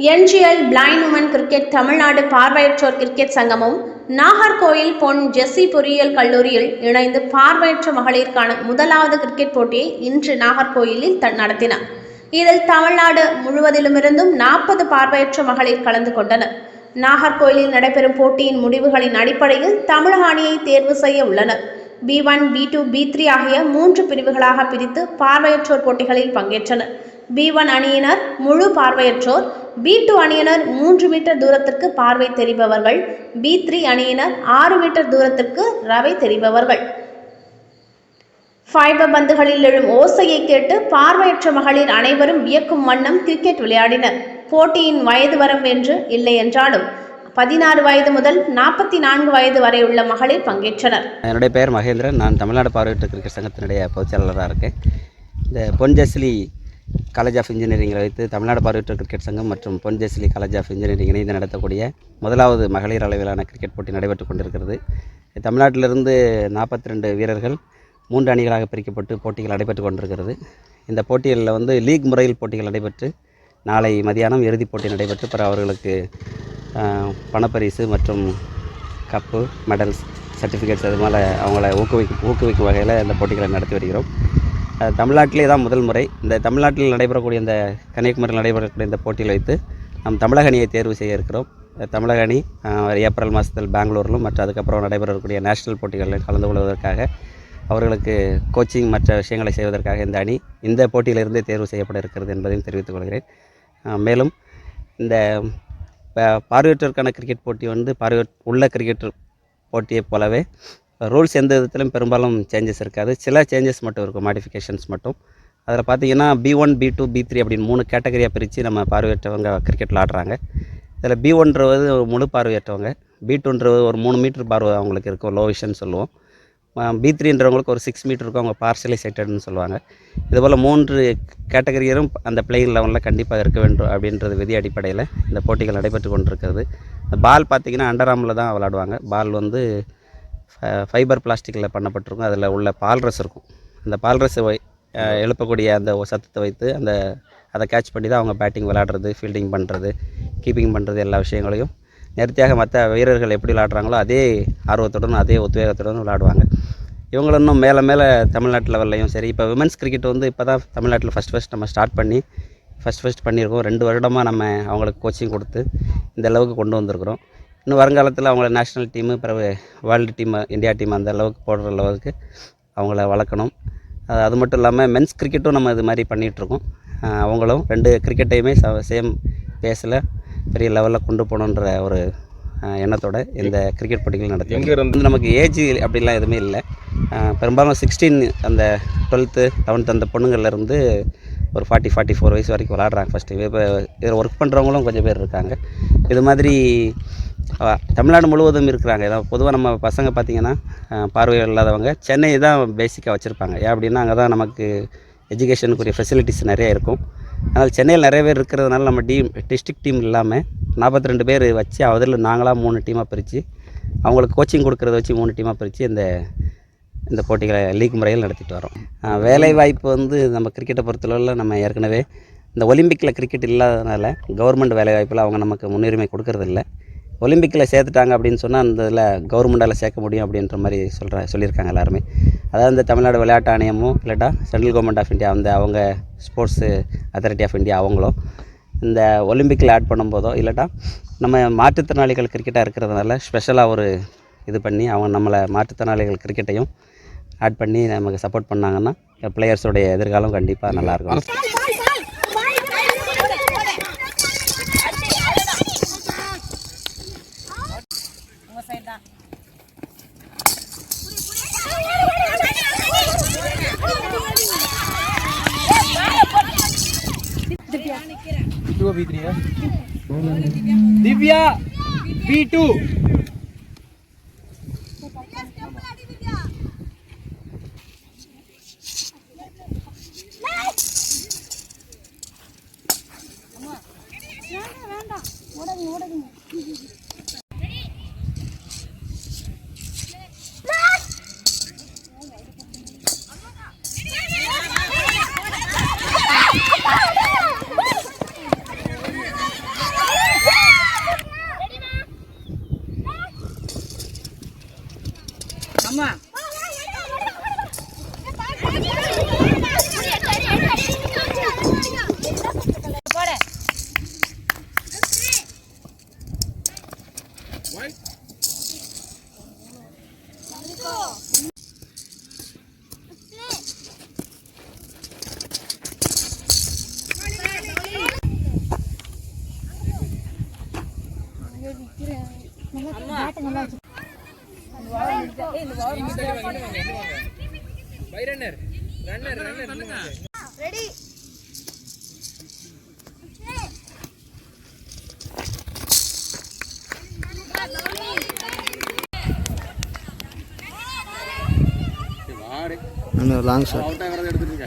NGL blind women cricket Tamil Nadu பார்வையற்றோர் cricket சங்கமும் நாகர்கோயில் பொன் ஜெஸ்ஸி பொறியியல் கல்லூரியில் இணைந்து பார்வையற்ற மகளிருக்கான முதலாவது கிரிக்கெட் போட்டியை இன்று நாகர்கோயிலில் த- நடத்தின. இதில் தமிழ்நாடு முழுவதிலுமிருந்தும் நாற்பது பார்வையற்ற மகளிர் கலந்து கொண்டனர். நாகர்கோயிலில் நடைபெறும் போட்டியின் முடிவுகளின் அடிப்படையில் தமிழக அணியை தேர்வு செய்ய உள்ளனர். B one B two B three ஆகிய மூன்று பிரிவுகளாக பிரித்து பார்வையற்றோர் போட்டிகளில் பங்கேற்றனர். பி ஒன் அணியினர் முழு பார்வையற்றோர் பி டூ அணியினர் மூன்று மீட்டர் தூரத்திற்கு பார்வை தெரிபவர்கள் பி த்ரீ அணியினர் ஆறு மீட்டர் தூரத்திற்கு ரவை தெரிபவர்கள். ஃபைபர் பந்துகளில் எழும் ஓசையை கேட்டு பார்வையற்ற மகளிர் அனைவரும் வியக்கும் வண்ணம் கிரிக்கெட் விளையாடினர். போட்டியின் வயது வரம் என்று இல்லை என்றாலும் பதினாறு வயது முதல் நாற்பத்தி நான்கு வயது வரை உள்ள மகளிர் பங்கேற்றனர். என்னுடைய பெயர் மகேந்திரன். நான் தமிழ்நாடு பார்வையற்ற கிரிக்கெட் சங்கத்தினுடைய பொதுச்செயலாளராக இருக்கேன். இந்த பொன்ஜஸ்லி காலேஜ் ஆஃப் இன்ஜினியரிங்கில் வைத்து தமிழ்நாடு பார்வையற்ற கிரிக்கெட் சங்கம் மற்றும் பொன்ஜெஸ்லி காலேஜ் ஆஃப் இன்ஜினியரிங் இணைந்து நடத்தக்கூடிய முதலாவது மகளிர் அளவிலான கிரிக்கெட் போட்டி நடைபெற்று கொண்டிருக்கிறது. தமிழ்நாட்டிலிருந்து நாற்பத்தி ரெண்டு வீரர்கள் மூன்று அணிகளாக பிரிக்கப்பட்டு போட்டிகள் நடைபெற்று கொண்டிருக்கிறது. இந்த போட்டிகளில் வந்து லீக் முறையில் போட்டிகள் நடைபெற்று நாளை மதியானம் இறுதிப் போட்டி நடைபெற்று பிற அவர்களுக்கு பணப்பரிசு மற்றும் கப்பு மெடல்ஸ் சர்டிஃபிகேட்ஸ் அது மேலே அவங்கள ஊக்குவிக்கும் ஊக்குவிக்கும் வகையில் இந்த போட்டிகளை நடத்தி வருகிறோம். தமிழ்நாட்டிலே தான் முதல் முறை. இந்த தமிழ்நாட்டில் நடைபெறக்கூடிய இந்த கன்னியாகுமரியில் நடைபெறக்கூடிய இந்த போட்டியில் வைத்து நம் தமிழக அணியை தேர்வு செய்ய இருக்கிறோம். தமிழக அணி ஏப்ரல் மாதத்தில் பெங்களூரிலும் மற்றும் அதுக்கப்புறம் நடைபெறக்கூடிய நேஷனல் போட்டிகளில் கலந்து கொள்வதற்காக அவர்களுக்கு கோச்சிங் மற்ற விஷயங்களை செய்வதற்காக இந்த அணி இந்த போட்டியிலிருந்தே தேர்வு செய்யப்பட இருக்கிறது என்பதையும் தெரிவித்துக் கொள்கிறேன். மேலும் இந்த ப- பார்வையற்றோருக்கான கிரிக்கெட் போட்டி வந்து பார்வை உள்ள கிரிக்கெட் போட்டியைப் போலவே ரூல்ஸ் எந்த விதத்திலும் பெரும்பாலும் சேஞ்சஸ் இருக்காது. சில சேஞ்சஸ் மட்டும் இருக்கும் மாடிஃபிகேஷன்ஸ் மட்டும். அதில் பார்த்தீங்கன்னா B one B two B three அப்படின்னு மூணு கேட்டகரியாக பிரித்து நம்ம பார்வையற்றவங்க கிரிக்கெட் விளாடுறாங்க இதில் பி ஒன்றது ஒரு முழு பார்வையற்றவங்க. பி டூன்றது ஒரு மூணு மீட்டர் பார்வை அவங்களுக்கு இருக்கும் லோ விஷன் சொல்லுவோம். பி த்ரீன்றவங்களுக்கு ஒரு சிக்ஸ் மீட்டர் இருக்கும் அவங்க பார்சலி செட்டட்னு சொல்லுவாங்க இதுபோல் மூன்று கேட்டகரியரும் அந்த பிளேயிங் லெவலில் கண்டிப்பாக இருக்க வேண்டும் அப்படின்றது விதி அடிப்படையில் இந்த போட்டிகள் நடைபெற்று கொண்டிருக்கிறது. பால் பால் பார்த்தீங்கன்னா அண்டராமில் தான் விளாடுவாங்க பால் வந்து ஃபைபர் பிளாஸ்டிக்கில் பண்ணப்பட்டிருக்கும். அதில் உள்ள பால்ரஸ் இருக்கும். அந்த பால்ரஸை வை எழுப்பக்கூடிய அந்த சத்தத்தை வைத்து அந்த அதை கேட்ச் பண்ணி தான் அவங்க பேட்டிங் விளாடுறது ஃபீல்டிங் பண்ணுறது கீப்பிங் பண்ணுறது எல்லா விஷயங்களையும். நேர்த்தியாக மற்ற வீரர்கள் எப்படி விளாடுறாங்களோ அதே ஆர்வத்துடன் அதே உத்வேகத்துடன் விளாடுவாங்க இவங்களும் இன்னும் மேலே மேலே தமிழ்நாட்டு லெவல்லையும் சரி இப்போ விமன்ஸ் கிரிக்கெட் வந்து இப்போ தான் தமிழ்நாட்டில் ஃபஸ்ட் ஃபஸ்ட் நம்ம ஸ்டார்ட் பண்ணி ஃபஸ்ட் ஃபஸ்ட் பண்ணியிருக்கோம். ரெண்டு வருடமாக நம்ம அவங்களுக்கு கோச்சிங் கொடுத்து இந்த அளவுக்கு கொண்டு வந்திருக்கிறோம். இன்னும் வருங்காலத்தில் அவங்கள நேஷ்னல் டீமு பிறகு வேர்ல்டு டீம் இந்தியா டீம் அந்த அளவுக்கு போடுற அளவுக்கு அவங்கள வளர்க்கணும். அது அது மட்டும் இல்லாமல் மென்ஸ் கிரிக்கெட்டும் நம்ம இது மாதிரி பண்ணிகிட்ருக்கோம் அவங்களும் ரெண்டு கிரிக்கெட்டையுமே சேம் பேஸில் பெரிய லெவலில் கொண்டு போகணுன்ற ஒரு எண்ணத்தோட இந்த கிரிக்கெட் போட்டிகள் நடத்தி நமக்கு ஏஜ் அப்படிலாம் எதுவுமே இல்லை. பெரும்பாலும் சிக்ஸ்டீன் அந்த டுவெல்த்து லெவன்த்து அந்த பொண்ணுங்கள்லேருந்து ஒரு ஃபார்ட்டி ஃபார்ட்டி ஃபோர் வயசு வரைக்கும் விளாட்றாங்க ஃபஸ்ட்டு இப்போ இதில் ஒர்க் பண்ணுறவங்களும் கொஞ்சம் பேர் இருக்காங்க. இது மாதிரி தமிழ்நாடு முழுவதும் இருக்கிறாங்க. ஏதாவது பொதுவாக நம்ம பசங்க பார்த்திங்கன்னா அஹ், பார்வை இல்லாதவங்க சென்னை தான் பேசிக்காக வச்சுருப்பாங்க. ஏன் அப்படின்னா அங்கே தான் நமக்கு எஜுகேஷனுக்குரிய ஃபெசிலிட்டிஸ் நிறைய இருக்கும். அதனால் சென்னையில் நிறைய பேர் இருக்கிறதுனால நம்ம டீம் டிஸ்ட்ரிக்ட் டீம் இல்லாமல் நாற்பத்தி ரெண்டு பேர் வச்சு அதில் நாங்களாக மூணு டீமாக பிரித்து அவங்களுக்கு கோச்சிங் கொடுக்குறத வச்சு மூணு டீமாக பிரித்து இந்த இந்த போட்டிகளை லீக் முறையில் நடத்திட்டு வரோம். வேலை வாய்ப்பு வந்து நம்ம கிரிக்கெட்டை பொறுத்தளவில் நம்ம ஏற்கனவே இந்த ஒலிம்பிக்கில் கிரிக்கெட் இல்லாததுனால கவர்மெண்ட் வேலை வாய்ப்பில் அவங்க நமக்கு முன்னுரிமை கொடுக்கறதில்ல. ஒலிம்பிக்கில் சேர்த்துட்டாங்க அப்படின்னு சொன்னால் அந்த இதில் கவர்மெண்டால் சேர்க்க முடியும் அப்படின்ற மாதிரி சொல்கிற சொல்லியிருக்காங்க எல்லாருமே. அதாவது இந்த தமிழ்நாடு விளையாட்டு ஆணையமும் இல்லாட்டா சென்ட்ரல் கவர்மெண்ட் ஆஃப் இந்தியா அந்த அவங்க ஸ்போர்ட்ஸு அத்தாரிட்டி ஆஃப் இந்தியா அவங்களும் இந்த ஒலிம்பிக்கில் ஆட் பண்ணும்போதோ இல்லாட்டா நம்ம மாற்றுத்திறனாளிகள் கிரிக்கெட்டாக இருக்கிறதுனால ஸ்பெஷலாக ஒரு இது பண்ணி அவங்க நம்மளை மாற்றுத்திறனாளிகள் கிரிக்கெட்டையும் ஆட் பண்ணி நமக்கு சப்போர்ட் பண்ணாங்கன்னா பிளேயர்ஸோடைய எதிர்காலம் கண்டிப்பாக நல்லாயிருக்கும். Divya. Divya. Divya B two. அம்மா அம்மா. Bye runner runner runner. பண்ணுங்க ரெடி லாங் ஷாட் அவுட் ஆகிறத எடுத்துருங்க